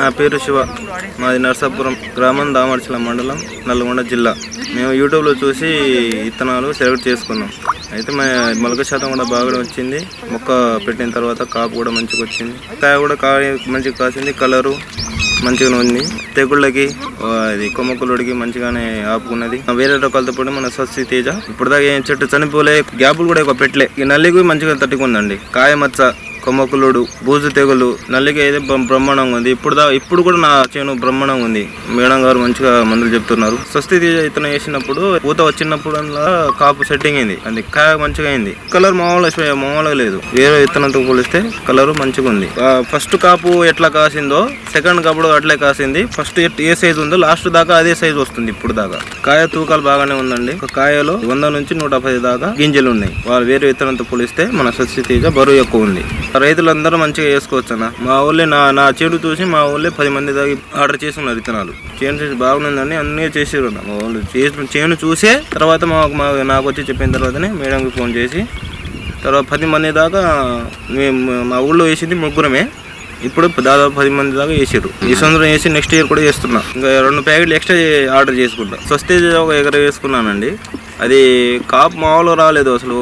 నా పేరు శివ. మాది నర్సాపురం గ్రామం దామర్చల మండలం నల్గొండ జిల్లా. మేము యూట్యూబ్లో చూసి విత్తనాలు సెలెక్ట్ చేసుకున్నాం. అయితే మా మొలక శాతం కూడా బాగా వచ్చింది. మొక్క పెట్టిన తర్వాత కాపు కూడా మంచిగా వచ్చింది. కాయ కూడా కాయ మంచిగా కాసింది. కలరు మంచిగా ఉంది. తెగుళ్ళకి ఇది కొమ్మకులుడికి మంచిగానే ఆపుకున్నది. వేరే రకాలతో పాటు మన స్వస్తి తేజ. ఇప్పుడు దాకా ఏం చెట్టు చనిపోలే గ్యాపులు కూడా ఎక్కువ పెట్టలే. ఈ నల్లికి మంచిగా తట్టుకుందండి. కాయ మచ్చ కొమ్మకులుడు బూజు తెగులు నల్లికి అయితే బ్రహ్మాండంగా ఉంది. ఇప్పుడు దా ఇప్పుడు కూడా నా చేను బ్రహ్మాండంగా ఉంది. మేడం గారు మంచిగా మందులు చెప్తున్నారు. స్వస్తి ఇతను వేసినప్పుడు పూత వచ్చినప్పుడు అందులో కాపు సెట్టింగ్ అయింది. అది కాయ మంచిగా అయింది. కలర్ మామూలుగా మామూలుగా లేదు. వేరే విత్తనంతో పోలిస్తే కలర్ మంచిగా ఉంది. ఫస్ట్ కాపు ఎట్లా కాసిందో సెకండ్ కాపుడు అట్లే కాసింది. ఫస్ట్ ఏ సైజ్ ఉందో లాస్ట్ దాకా అదే సైజ్ వస్తుంది ఇప్పుడు దాకా. కాయ తూకాలు బాగానే ఉందండి. ఒక కాయలో వంద నుంచి నూట పది దాకా గింజలు ఉన్నాయి. వాళ్ళు వేరే విత్తనంతో పోలిస్తే మన స్వస్తి తేజ బరువు ఎక్కువ ఉంది. రైతులందరూ మంచిగా వేసుకోవచ్చు అన్న. మా ఊళ్ళో నా నా చేను చూసి మా ఊళ్ళో పది మంది దాకా ఆర్డర్ చేసుకున్నారు విత్తనాలు. చేను చేసి బాగుందని అన్నీ చేసారు అన్న. మా వాళ్ళు చేసి చేను చూసే తర్వాత మాకు మా నాకు వచ్చి చెప్పిన తర్వాతనే మేడంకి ఫోన్ చేసి తర్వాత పది మంది దాకా మేము మా ఊళ్ళో వేసింది ముగ్గురమే. ఇప్పుడు దాదాపు పది మంది దాకా వేసారు ఈ సంవత్సరం వేసి నెక్స్ట్ ఇయర్ కూడా వేస్తున్నా ఇంకా రెండు ప్యాకెట్లు ఎక్స్ట్రా ఆర్డర్ చేసుకుంటా. స్వస్తి ఒక ఎకర వేసుకున్నానండి. అది కాపు మామూలు రాలేదు అసలు.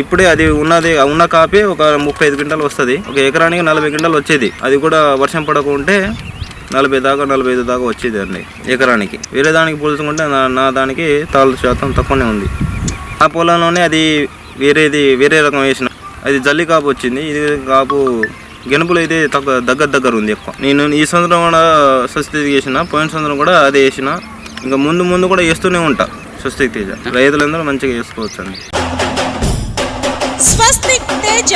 ఇప్పుడే అది ఉన్నది ఉన్న కాపే ఒక ముప్పై ఐదు క్వింటాలు వస్తుంది. ఒక ఎకరానికి నలభై క్వింటాలు వచ్చేది. అది కూడా వర్షం పడకుంటే నలభై దాకా నలభై ఐదు దాకా వచ్చేది అండి ఎకరానికి. వేరే దానికి పోల్చుకుంటే నా నా దానికి తాళ్ళు శాతం తక్కువనే ఉంది. ఆ పొలంలోనే అది వేరేది వేరే రకం వేసిన అది జల్లి కాపు వచ్చింది. ఇది కాపు గెనుపులు అయితే తక్కువ దగ్గర దగ్గర ఉంది ఎక్కువ. నేను ఈ సంవత్సరం కూడా స్వస్తి చేసిన పోయిన సంవత్సరం కూడా అదే వేసిన. ఇంకా ముందు ముందు కూడా వేస్తూనే ఉంటా. స్వస్తిక్ తేజ. రైతులందరూ మంచిగా చేసుకోవచ్చు అండి స్వస్తిక్ తేజ.